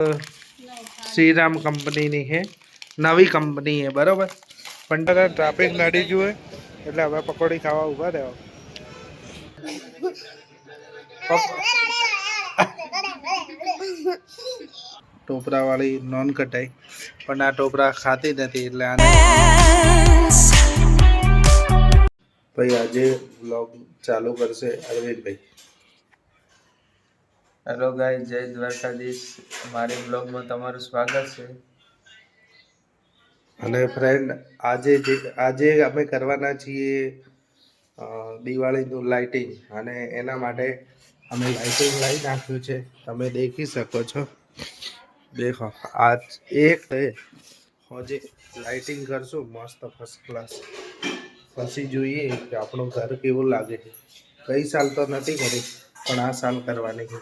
શ્રીરામ કંપનીની છે. નવી કંપની છે બરોબર? પણ તારા ટ્રાફિક નડી જુએ એટલે હવે પકોડી ખાવા ઊભા રહ્યો ટોપરા વાળી નોન કટાઈ પણ આ ટોપરા ખાતી નથી એટલે આને ભાઈ આજે બ્લોગ ચાલુ કરશે અરવિંદભાઈ. હેલો ગાય જય દ્વારકાધીશ. મારી બ્લોગમાં તમારું સ્વાગત છે. અને ફ્રેન્ડ આજે જે, આજે અમે કરવાના છીએ દિવાળીનું લાઇટિંગ અને એના માટે અમે લાઇટિંગ લાવી નાખ્યું છે. તમે દેખી શકો છો. દેખો આ એક હોજે લાઇટિંગ કરશું. મસ્ત ફર્સ્ટ ક્લાસ પછી જોઈએ કે આપણું ઘર કેવું લાગે છે. કઈ સાલ તો નથી કરી, પણ આ સાલ કરવાની છે.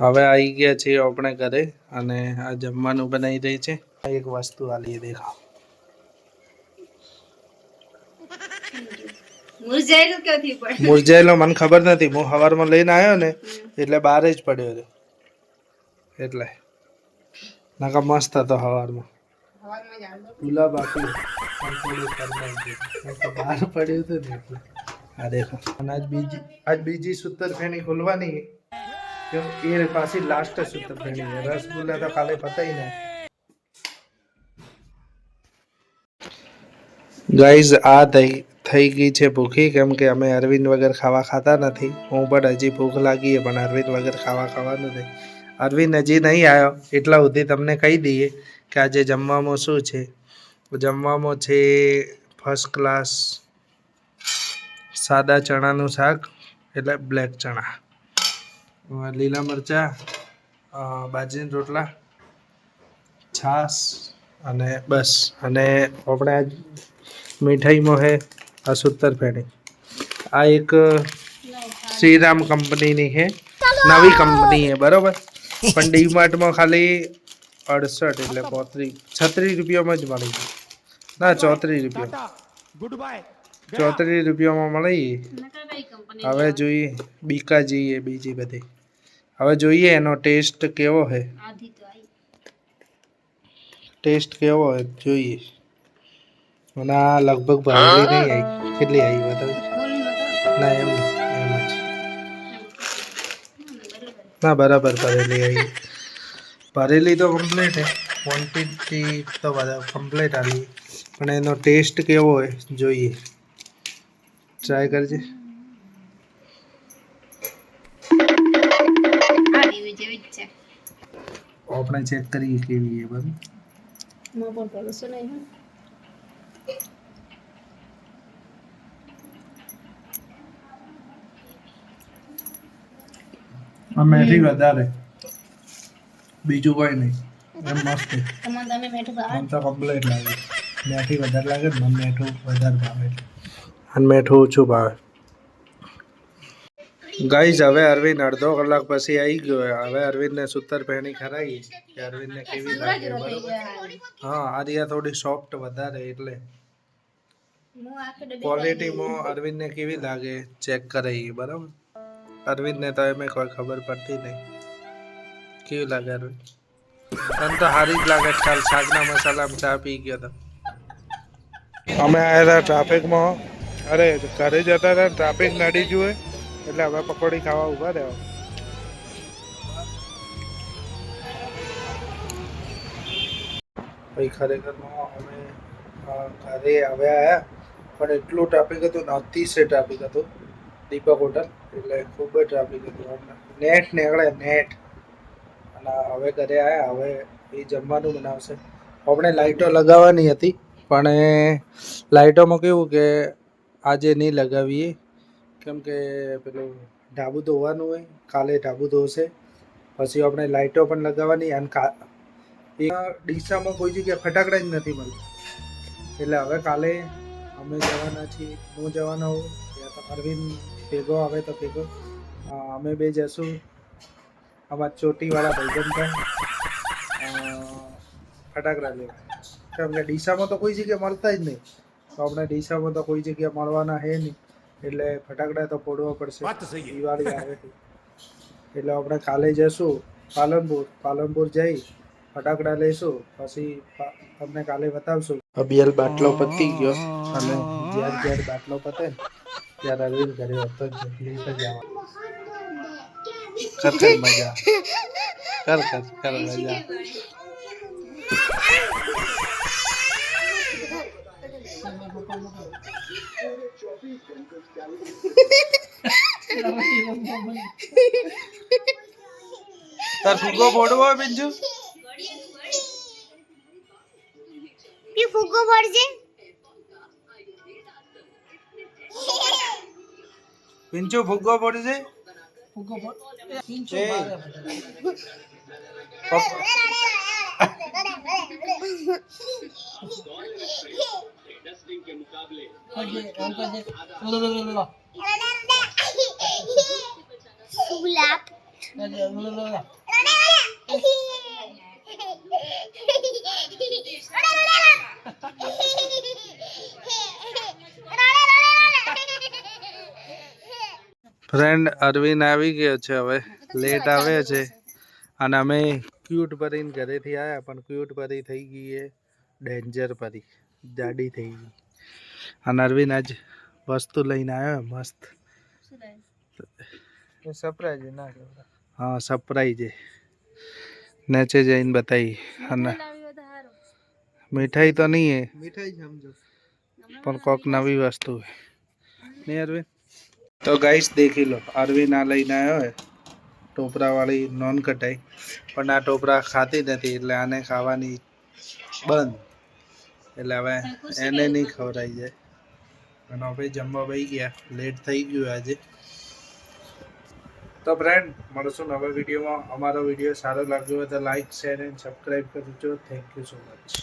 હવે આવી ગયા છીએ આપણે ઘરે અને આ જમવાનું બનાવી રહી છે. એક વસ્તુ આલી દેખાવ મુરઝાયેલું મને ખબર નથી. હું સવારમાં લઈને આવ્યો ને એટલે બહાર જ પડ્યો રહ્યો એટલે. નાકા મસ્ત હતો સવારમાં. ગુલાબ આપ્યું બહાર પડ્યું હતું ને એટલે. આ દેખો. અને આજ બીજી આજ બીજી સૂતર ફેણી ખોલવાની. એ પાછી લાસ્ટ શુદ્ધ ફેણી રસગુલ્લા તો કાલે પતાઈ ને. ગાઈઝ આ થઈ થઈ ગઈ છે ભૂખી, કેમ કે અમે અરવિંદ વગર ખાવા ખાતા નથી. હું પણ હજી ભૂખ લાગી પણ અરવિંદ વગર ખાવા ખાવાનું નથી. અરવિંદ હજી નહીં આવ્યો. એટલા સુધી તમને કહી દઈએ કે આજે જમવામાં શું છે. જમવામાં છે ફર્સ્ટ ક્લાસ સાદા ચણાનું શાક, એટલે બ્લેક ચણા. લીલા મરચાં બાજરીના રોટલા, છાશ અને બસ. અને આપણે આજ મીઠાઈમાં છે અસુત્તર ફેણી. આ એક શ્રીરામ કંપનીની છે. નવી કંપની છે, બરોબર? પણ ડીમાર્ટમાં ખાલી અડસઠ એટલે બોત્રીસ. છત્રીસ રૂપિયામાં જ મળી ના, ચોત્રીસ રૂપિયા. ચોત્રીસ રૂપિયામાં મળી. હવે જોઈએ બીકા જઈએ બીજી બધી. હવે જોઈએ એનો ટેસ્ટ કેવો છે ટેસ્ટ કેવો હોય જોઈએ. અને આ લગભગ ભરેલી નહીં આવી કેટલી આવી બતાવી? ના એમ એમ જ. ના બરાબર ભરેલી આવી ભરેલી તો કમ્પ્લીટ છે ક્વોન્ટિટી તો બધા કમ્પ્લીટ આવી પણ એનો ટેસ્ટ કેવો હોય જોઈએ. ટ્રાય કરજે. આપણે ચેક કરીએ કેવી છે બરાબરમાં પણ ભરોસો નહીં હો. આ વધારે. બીજું કોઈ નહીં. એમ મસ્ત. છે તમે મેઠું ભાવે? મને તો કમ્પ્લીટ લાગે. મેઠી વધારે લાગે મને મેઠું વધારે ભાવે. અને મેઠું ઓછું ભાવે ગાઈઝ હવે અરવિંદ અડધો કલાક પછી આવી ગયો હવે અરવિંદને સૂતર પહેણી ખરાઈ. કે અરવિંદને કેવી લાગે બરોબર? હા આર્યા થોડી સોફ્ટ વધારે એટલે. ક્વોલિટીમાં અરવિંદને કેવી લાગે ચેક કરાવી બરાબર? અરવિંદને તો એમ કોઈ ખબર પડતી નહીં. કેવી લાગે અરવિંદ? તને તો સારી જ લાગે કાલ શાકના મસાલામાં ચા પી ગયો તો. અમે આવ્યા ટ્રાફિકમાં અરે, ઘરે જતા હતા ટ્રાફિક નડી જુએ એટલે હવે પકોડી ખાવા ઊભા રહ્યા ભાઈ, ખરેખરમાં અમે ઘરે હવે આવ્યા પણ એટલું ટ્રાફિક હતું ને અતિશય ટ્રાફિક હતું, દીપક હોટલ, એટલે ખૂબ જ ટ્રાફિક હતું. નેટ નીકળે નેટ અને હવે ઘરે આવ્યા હવે એ જમવાનું બનાવશે. આપણે લાઇટો લગાવવાની હતી, પણ લાઇટોમાં કેવું કે આજે નહીં લગાવીએ. કેમ કે પેલું ઢાબુ ધોવાનું હોય, કાલે ઢાબુ ધોશે. પછી આપણે લાઇટો પણ લગાવવાની અને કા એ ડીસામાં કોઈ જગ્યાએ ફટાકડા જ નથી મળતા. એટલે હવે કાલે અમે જવાના છીએ, હું જવાનો હોઉં યા તો અરવિંદ ભેગો આવે તો ભેગો. અમે બે જશું. અમારા ચોટીવાળા ભાઈબંધ પણ ફટાકડા લેવા. કેમ કે ડીસામાં તો કોઈ જગ્યાએ મળતા જ નહીં. તો આપણે ડીસામાં તો કોઈ જગ્યાએ મળવાના હે નહીં. એટલે ફટાકડા તો ફોડવા પડશે. દિવાળી આવે એટલે આપણે કાલે જશું પાલનપુર. પાલનપુર જઈ ફટાકડા લઈશું પછી તમને કાલે બતાવશું. અભિયાલ બાટલો પતી ગયો. અને જ્યારે જ્યારે બાટલો પતે ત્યારે અરવિંદ ઘરે હતો જલ્દી તો જવા. કર કર મજા. કર કર કર મજા. તાર ફૂગો ફોડવો બિંજુ? પી ફૂગો ફોડજે? પિંચુ ફુગ્ગો પડશે એ. પપ્પા- ગુલાબ ફ્રેન્ડ અરવિંદ આવી ગયો છે હવે. લેટ આવે છે. અને અમે ક્યુટ પરીને ઘરેથી આવ્યા પણ ક્યુટ પરી થઈ ગઈ એ. ડેન્જર પરી. જાડી થઈ ગઈ. અને અરવિંદ આજ વસ્તુ લઈને આવ્યો મસ્ત. સરપ્રાઈઝ હા સરપ્રાઈઝ નેચે જઈને બતાવી. અને મીઠાઈ તો નહીં હે મીઠાઈ સમજો. પણ કોક નવી વસ્તુ હે નહીં અરવિંદ? તો ગાઈસ દેખી લો અરવિંદ આ લઈને આવ્યો હે ટોપરાવાળી નોન કટાઈ પણ આ ટોપરા ખાતી નથી એટલે આને ખાવાની બંધ. એટલે હવે એને નહીં ખવડાઈ જાય. અને ભાઈ જમવા ભાઈ ગયા. લેટ થઈ ગયું આજે. તો ફ્રેન્ડ મળશું નવા વિડીયોમાં અમારો વીડિયો સારો લાગ્યો હોય તો લાઈક શેર એન્ડ સબસ્ક્રાઈબ કરજો. Thank you so much